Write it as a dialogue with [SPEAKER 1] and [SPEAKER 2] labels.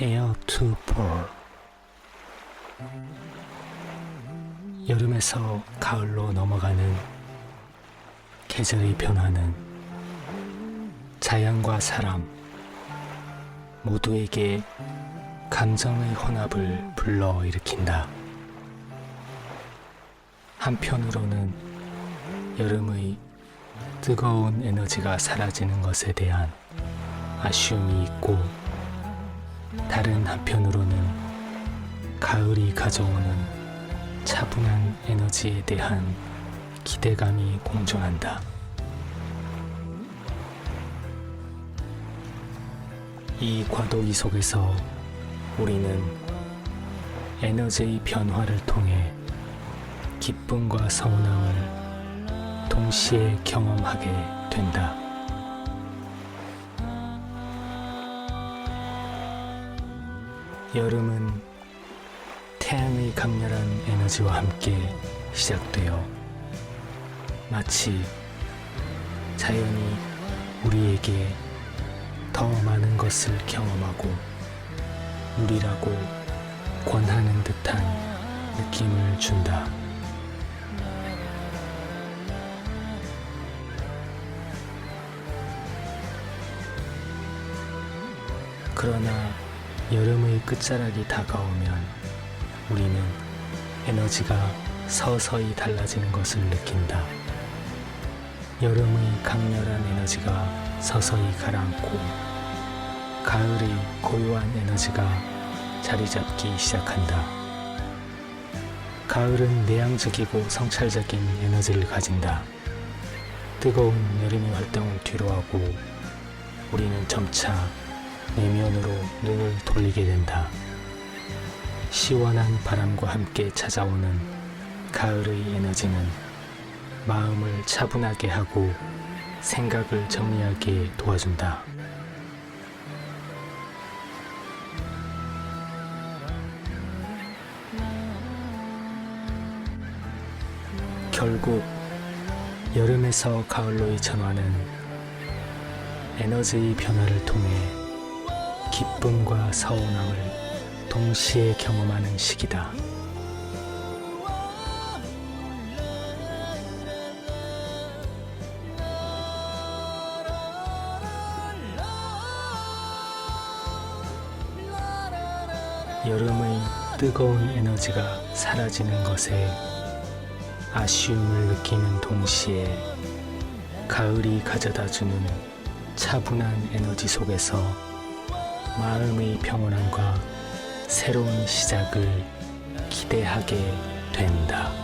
[SPEAKER 1] 에어 투폴 여름에서 가을로 넘어가는 계절의 변화는 자연과 사람 모두에게 감정의 혼합을 불러일으킨다. 한편으로는 여름의 뜨거운 에너지가 사라지는 것에 대한 아쉬움이 있고 다른 한편으로는 가을이 가져오는 차분한 에너지에 대한 기대감이 공존한다. 이 과도기 속에서 우리는 에너지의 변화를 통해 기쁨과 서운함을 동시에 경험하게 된다. 여름은 태양의 강렬한 에너지와 함께 시작되어 마치 자연이 우리에게 더 많은 것을 경험하고 누리라고 권하는 듯한 느낌을 준다. 그러나 여름의 끝자락이 다가오면 우리는 에너지가 서서히 달라지는 것을 느낀다. 여름의 강렬한 에너지가 서서히 가라앉고 가을의 고요한 에너지가 자리 잡기 시작한다. 가을은 내향적이고 성찰적인 에너지를 가진다. 뜨거운 여름의 활동을 뒤로하고 우리는 점차 내면으로 눈을 돌리게 된다. 시원한 바람과 함께 찾아오는 가을의 에너지는 마음을 차분하게 하고 생각을 정리하게 도와준다. 결국 여름에서 가을로의 전환은 에너지의 변화를 통해 기쁨과 서운함을 동시에 경험하는 시기다. 여름의 뜨거운 에너지가 사라지는 것에 아쉬움을 느끼는 동시에 가을이 가져다 주는 차분한 에너지 속에서 마음의 평온함과 새로운 시작을 기대하게 된다.